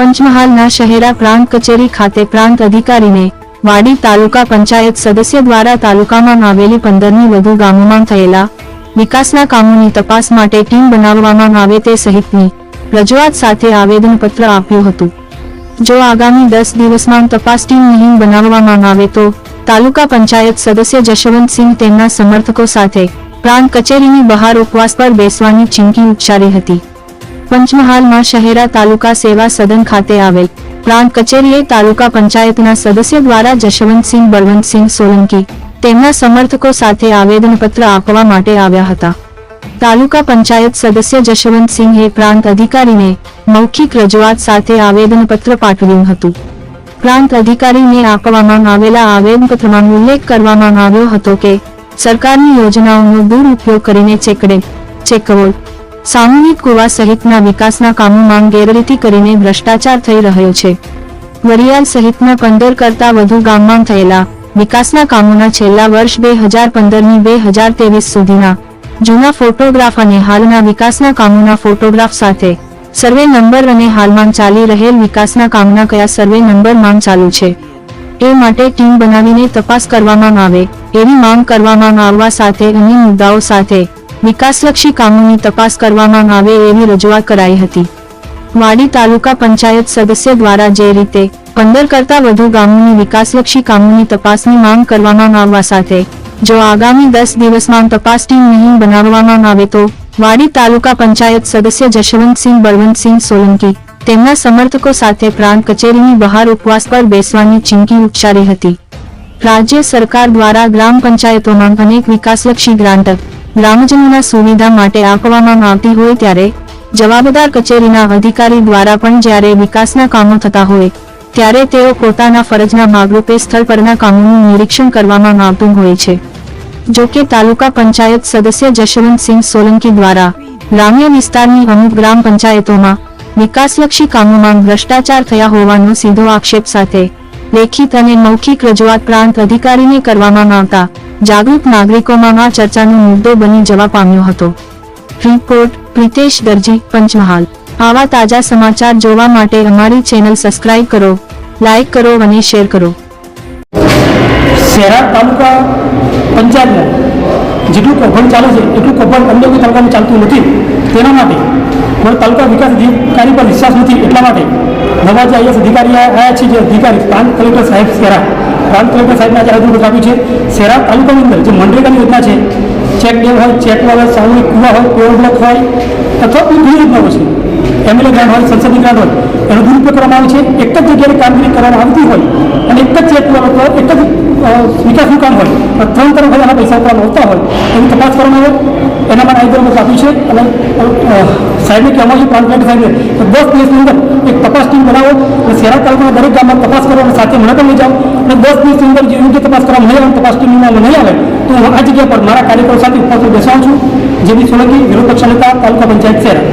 પંચમહાલના શહેરા પ્રાંત કચેરી ખાતે પ્રાંત અધિકારીને વાડી તાલુકા પંચાયત સદસ્ય દ્વારા તાલુકામાં આવેલી પંદરની વધુ ગામોમાં થયેલા વિકાસના કામોની તપાસ માટે ટીમ બનાવવામાં આવે તે સહિતની રજૂઆત સાથે આવેદનપત્ર આપ્યું હતું. જો આગામી દસ દિવસમાં તપાસ ટીમ નહીં બનાવવામાં આવે તો તાલુકા પંચાયત સદસ્ય જશવંતસિંહ તેમના સમર્થકો સાથે પ્રાંત કચેરીની બહાર ઉપવાસ પર બેસવાની ચીમકી ઉચ્ચારી હતી. પંચમહાલમાં શહેરા તાલુકા સેવા સદન ખાતે આવેલ પ્રાંત કચેરીએ તાલુકા પંચાયતના સદસ્ય દ્વારા જશવંતસિંહ, બળવંતસિંહ સોલંકી તેમના સમર્થકો સાથે આવેદનપત્ર આપવા માટે આવ્યા હતા. તાલુકા પંચાયત સદસ્ય જશવંતસિંહે પ્રાંત અધિકારીને મૌખિક રજૂઆત સાથે આવેદનપત્ર પાઠવ્યું હતું. પ્રાંત અધિકારીને આપવામાં આવેલા આવેદનપત્રમાં ઉલ્લેખ કરવામાં આવ્યો હતો કે સરકારની યોજનાઓનો દુરુપયોગ કરીને ચેકડે ચેકવોલ સામૂહિક કુવા સહિતના વિકાસના કામોમાં ગેરરીતિ કરીને ભ્રષ્ટાચાર થઈ રહ્યો છે. વરિયાલ સહિતના પંદર કરતા વધુ ગામમાં થયેલા વિકાસના કામોના છેલ્લા વર્ષ બે હજાર પંદરની બે હજાર ત્રેવીસ સુધીના જૂના ફોટોગ્રાફ અને હાલના વિકાસના કામોના ફોટોગ્રાફ સાથે સર્વે નંબર અને હાલમાં ચાલી રહેલ વિકાસના કામના કયા સર્વે નંબર માંગ ચાલુ છે. એ માટે ટીમ બનાવીને તપાસ કરવામાં આવે એવી માંગ કરવામાં આવવા સાથે અન્ય મુદ્દાઓ સાથે વિકાસલક્ષી કામોની તપાસ કરવામાં આવે એવી રજૂઆત કરાઈ હતી. વાડી તાલુકા પંચાયત સદસ્ય દ્વારા જે રીતે પંદર કરતા વધુ ગામોની વિકાસલક્ષી કામોની તપાસની માંગ કરવામાં આવવા સાથે, જો આગામી દસ દિવસમાં તપાસ ટીમ નહીં બનાવવામાં આવે તો વાડી તાલુકા પંચાયત સદસ્ય જશવંતસિંહ બળવંતસિંહ સોલંકી તેમના સમર્થકો સાથે પ્રાંત કચેરીની બહાર ઉપવાસ પર બેસવાની ચીમકી ઉચ્ચારી હતી. રાજ્ય સરકાર દ્વારા ગ્રામ પંચાયતોમાં અનેક વિકાસલક્ષી ગ્રાન્ટ ગ્રામજનોના સુવિધા માટે આપવામાં આવતી હોય ત્યારે જવાબદાર કચેરીના અધિકારી દ્વારા પણ જ્યારે વિકાસના કામો થતા હોય, ત્યારે તેઓ પોતાના ફરજના ભાગરૂપે સ્થળ પરના કામોનું નિરીક્ષણ કરવામાં આવતું હોય છે. જો કે તાલુકા પંચાયત સદસ્ય જશવંતસિંહ સોલંકી દ્વારા ગ્રામ્ય વિસ્તારની અમુક ગ્રામ પંચાયતોમાં વિકાસલક્ષી કામોમાં ભ્રષ્ટાચાર થયા હોવાનો સીધો આક્ષેપ સાથે લેખિત અને મૌખિક રજૂઆત પ્રાંત અધિકારીને કરવામાં આવતા જાગૃત નાગરિકોમાં આ ચર્ચાનો મુદ્દો બની જવા પામ્યો હતો. રિપોર્ટ પ્રિતેશ દરજી, પંચમહાલ. આવા તાજા સમાચાર જોવા માટે અમારી ચેનલ સબસ્ક્રાઇબ કરો, લાઇક કરો અને શેર કરો. શહેરા તાલુકા પંચાયતમાં જેટલું કૌભાંડ ચાલે છે, એટલું કૌભાંડ કોઈ તાલુકામાં ચાલતું નથી. તેના માટે મને તાલુકા વિકાસ અધિકારી પર વિશ્વાસ નથી. એટલા માટે નવા જે આઈએસ અધિકારી આવ્યા છે, જે અધિકારી પ્રાંત કલેક્ટર સાહેબ શહેરા પ્રાંત કલેક્ટર સાહેબને આજે હાજર આપ્યું છે? શહેરા તાલુકાની અંદર, જે મનરેગાની યોજના છે, ચેક ડેમ હોય, ચેક હોય સામૂહિક કુવા હોય પેવર બ્લોક હોય, અથવા કોઈ બીજી યોજનાઓ છે એમએલએ ગ્રાન્ટ હોય, સંસદની ગ્રાન્ટ હોય, એનો દુરુપયોગ કરવામાં આવે છે. એક જ જગ્યાએ કામગીરી કરવામાં આવતી હોય, અને એક જ ચેક અથવા એક જ વિકાસનું કામ હોય ત્રણ તરફ એના પૈસા આપવામાં આવતા હોય, એની તપાસ કરવામાં આવે, એના માટે આઈડર આપ્યું છે, અને સાહેબને કહેવામાં છે, પ્રાંત સાહેબને દસ દિવસની અંદર એક તપાસ ટીમ બનાવો, અને શહેરા તાલુકાના દરેક ગામમાં તપાસ કરો, અને સાથે મને પણ લઈ જાઓ. દસ દિવસની અંદર જે યોગ્ય તપાસ કરવામાં નહીં આવે તપાસ ટીમમાં નહીં આવે, તો હું આ જગ્યા પર મારા કાર્યકરો સાથે ઉપસ્થિત બેસાઉં છું. જેની સોલંકી વિરોધ પક્ષ નેતા તાલુકા પંચાયત શહેરા